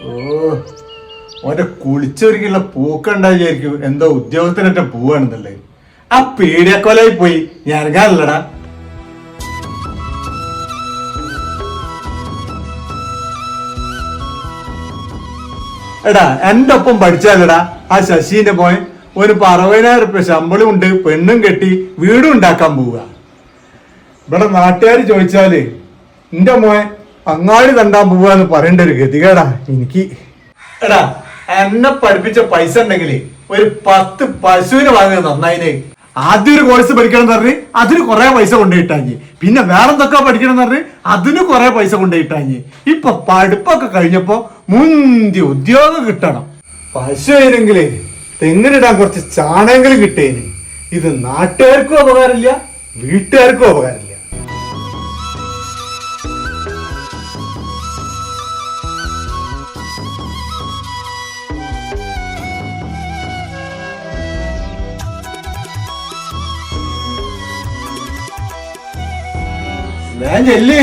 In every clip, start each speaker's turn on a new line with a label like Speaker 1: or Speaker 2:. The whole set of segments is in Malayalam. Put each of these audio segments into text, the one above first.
Speaker 1: ഓ ഓന്റെ പൂക്കണ്ടാ വിചാരിക്കും എന്തോ ഉദ്യോഗത്തിനൊറ്റ പൂവാണെന്നല്ലേ. ആ പീഡിയക്കൊലായി പോയി ഞാൻ എടാ എന്റെ ഒപ്പം പഠിച്ചാലടാ. ആ ശശീന്റെ മോൻ ഒരു അറുപതിനായിരം റുപ്യ ശമ്പളം ഉണ്ട് പെണ്ണും കെട്ടി വീടും ഉണ്ടാക്കാൻ പോവുക. ഇവിടെ നാട്ടുകാർ ചോദിച്ചാൽ എന്റെ മോൻ അങ്ങാടി തണ്ടാൻ പോവാന്ന് പറയേണ്ട ഒരു ഗതികേടാ എനിക്ക്. എടാ എന്നെ പഠിപ്പിച്ച പൈസ ഉണ്ടെങ്കിൽ ഒരു പത്ത് പശുവിന് വാങ്ങുക നന്നായിന്. ആദ്യം ഒരു കോഴ്സ് പഠിക്കണം എന്ന് പറഞ്ഞ് അതിന് കുറെ പൈസ കൊണ്ടുപോയിട്ടാഞ്ഞ് പിന്നെ വേറെന്തൊക്കെ പഠിക്കണം എന്ന് പറഞ്ഞ് അതിന് കുറെ പൈസ കൊണ്ടുപോയിട്ടാഞ്ഞ് ഇപ്പൊ പഠിപ്പൊക്കെ കഴിഞ്ഞപ്പോ മുന്തി ഉദ്യോഗം കിട്ടണം. പശു ആയിരുന്നെങ്കിൽ തെങ്ങിനിടാൻ കുറച്ച് ചാണെങ്കിലും കിട്ടേന്. ഇത് നാട്ടുകാർക്കും ഉപകാരമില്ല വീട്ടുകാർക്കും ഉപകാരമില്ല ഞാൻ ചെല്ല്.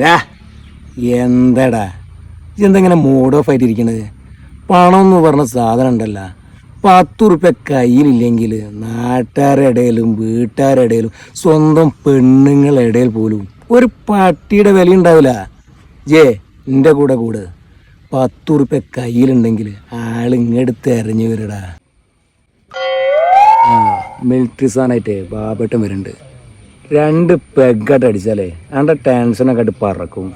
Speaker 2: ഡാ ഇതെന്തെങ്ങനെ മൂഡ് ഓഫ് ആയിട്ട് ഇരിക്കണത് പണം എന്ന് പറഞ്ഞ സാധനം ഉണ്ടല്ല. പത്ത് റുപ്യ കയ്യിലില്ലെങ്കിൽ നാട്ടുകാരുടെ ഇടയിലും സ്വന്തം പെണ്ണുങ്ങളുടെ ഇടയിൽ പോലും ഒരു പട്ടിയുടെ വില ഉണ്ടാവില്ല. ജേ എന്റെ കൂടെ കൂട്. പത്ത് റുപ്യ കയ്യിലുണ്ടെങ്കിൽ ആൾ ഇങ്ങെടുത്ത് എറിഞ്ഞു വരടാ. ആ മിലിറ്ററി സാധനമായിട്ടേ ബാബട്ടം വരുന്നുണ്ട്. രണ്ട് പെഗായിട്ട് അടിച്ചാലേ അവന്റെ ടെൻഷനൊക്കെ ആയിട്ട് പറക്കും.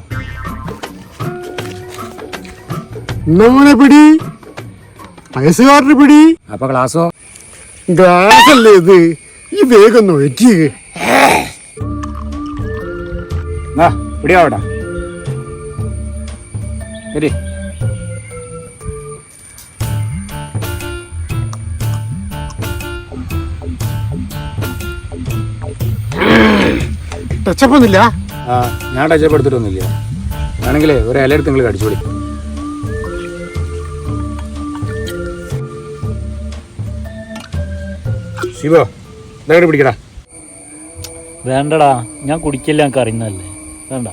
Speaker 3: നമ്മളെ പിടി? വയസ്സുകാരുടെ പിടി?
Speaker 2: അപ്പൊ ക്ലാസ്സോ
Speaker 3: ഗ്ലാസല്ലേ ഇത്? ഈ വേഗം
Speaker 2: ഇവിടെ ആവടാ ശരി
Speaker 3: ടച്ചപ്പൊന്നുമില്ല
Speaker 2: ആ ഞാൻ ടച്ചപ്പെടുത്തിട്ടൊന്നുമില്ല വേണമെങ്കിലേ ഒരു ഇല എടുത്ത് നിങ്ങൾ കടിച്ചോളി ശിവോ ഇതങ്ങോട്ട് പിടിക്കടാ.
Speaker 4: വേണ്ടടാ ഞാൻ കുടിക്കില്ല എനിക്ക് അറിയുന്നതല്ലേ. വേണ്ട.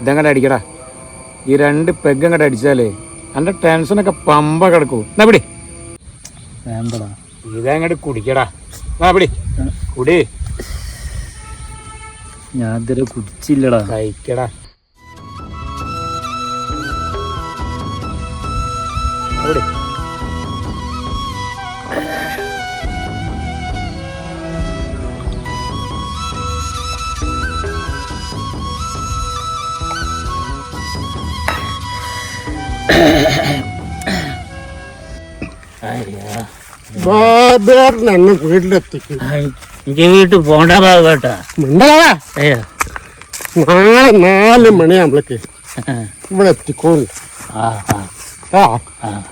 Speaker 2: ഇതങ്ങടെ അടിക്കടാ. ഈ രണ്ട് പെഗ് അങ്ങോട്ട് അടിച്ചാലേ എന്റെ ടെൻഷനൊക്കെ പമ്പ കിടക്കൂ. എന്നാ പിടി.
Speaker 4: വേണ്ടടാ.
Speaker 2: ഇതങ്ങോട്ട് കുടിക്കടാ. ആ പിടി. കുടി.
Speaker 4: ഞാൻ ഇതുവരെ കുടിച്ചില്ലടാ.
Speaker 2: കഴിക്കടാ. അവിടെ
Speaker 3: ബാബേറിന് അങ്ങ് വീട്ടിലെത്തിക്കും.
Speaker 4: എനിക്ക് വീട്ടിൽ പോണ്ട
Speaker 3: നാളെ നാല് മണിയാകുമ്പോഴേക്ക് ഇവിടെ എത്തിക്കോളൂ.
Speaker 4: ആ. ആ.
Speaker 3: ആ.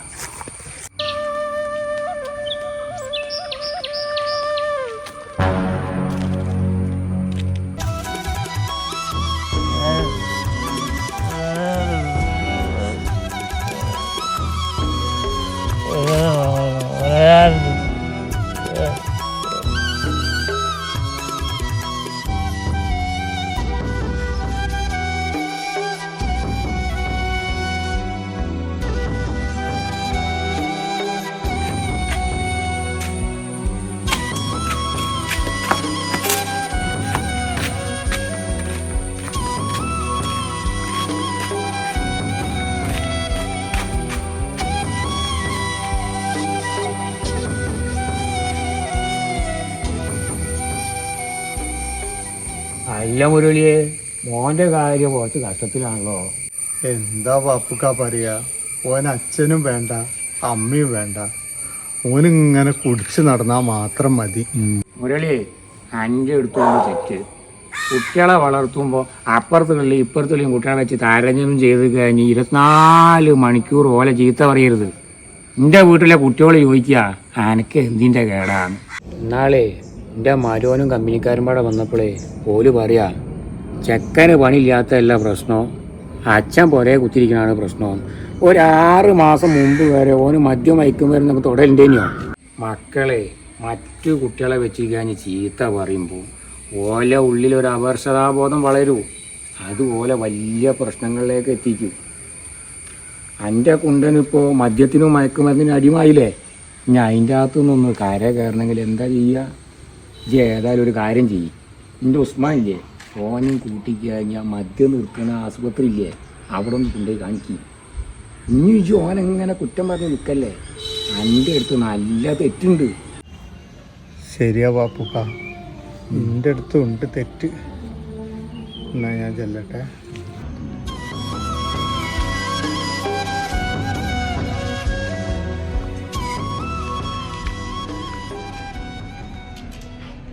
Speaker 2: അല്ല മുരളിയെ മോന്റെ കാര്യം കുറച്ച് കഷ്ടത്തിലാണല്ലോ.
Speaker 1: എന്താ പപ്പുക്ക പറയാ? ഓൻ അച്ഛനും വേണ്ട അമ്മയും വേണ്ട. ഓനിങ്ങനെ കുടിച്ചു നടന്നാ മാത്രം മതി.
Speaker 2: മുരളി അഞ്ച് എടുത്തോണ്ട് തെറ്റ്. കുട്ടികളെ വളർത്തുമ്പോൾ അപ്പുറത്തുള്ളിൽ കളി ഇപ്പുറത്ത് കളിയും കുട്ടികളെ വെച്ച് താരതമ്യം ചെയ്ത് കഴിഞ്ഞ് ഇരുപത്തിനാല് മണിക്കൂർ ഓലെ ചീത്ത പറയരുത്. എന്റെ വീട്ടിലെ കുട്ടികൾ ചോദിക്കുക അനക്ക് എന്തിന്റെ കേടാണ്? എന്നാളേ എന്റെ മരോനും കമ്പനിക്കാരും പാടെ വന്നപ്പോഴേ ഓൽ പറയാ ചെക്കന് പണിയില്ലാത്തതല്ല പ്രശ്നം. അച്ഛൻ പുരയെ കുത്തിരിക്കണാണ് പ്രശ്നം. ഒരാറ് മാസം മുമ്പ് വരെ ഓന് മദ്യം വയ്ക്കും നമുക്ക് തുടരണ്ടേനിയോ മക്കളെ മറ്റു കുട്ടികളെ വെച്ചിരിക്കാൻ ചീത്ത പറയുമ്പോൾ ഓല ഉള്ളിൽ ഒരു അപർഷതാബോധം വളരൂ. അതുപോലെ വലിയ പ്രശ്നങ്ങളിലേക്ക് എത്തിക്കും. എന്റെ കുണ്ടനിപ്പോൾ മദ്യത്തിനും മയക്കുമരുന്നിനും അടിമായില്ലേ ഇനി അതിന്റെ അകത്തുനിന്നൊന്ന് കര കയറണമെങ്കിൽ എന്താ ചെയ്യുക ഇജ്ജ് ഏതായാലും ഒരു കാര്യം ചെയ്യും. എന്റെ ഉസ്മാൻ ഇല്ലേ ഓനും ഞാൻ മദ്യം നിർത്തുന്ന ആശുപത്രി ഇല്ലേ അവിടെ ഒന്ന് കൊണ്ടുപോയി കാണിക്കും. ഇനി ഇജ്ജ് ഓനെങ്ങനെ കുറ്റം പറഞ്ഞ് നിൽക്കല്ലേ എന്റെ അടുത്ത് നല്ല തെറ്റുണ്ട്.
Speaker 3: ശരിയാ പാപ്പുക്ക എന്റെ അടുത്തുണ്ട് തെറ്റ്. എന്നാ ഞാൻ ചെല്ലട്ടെ.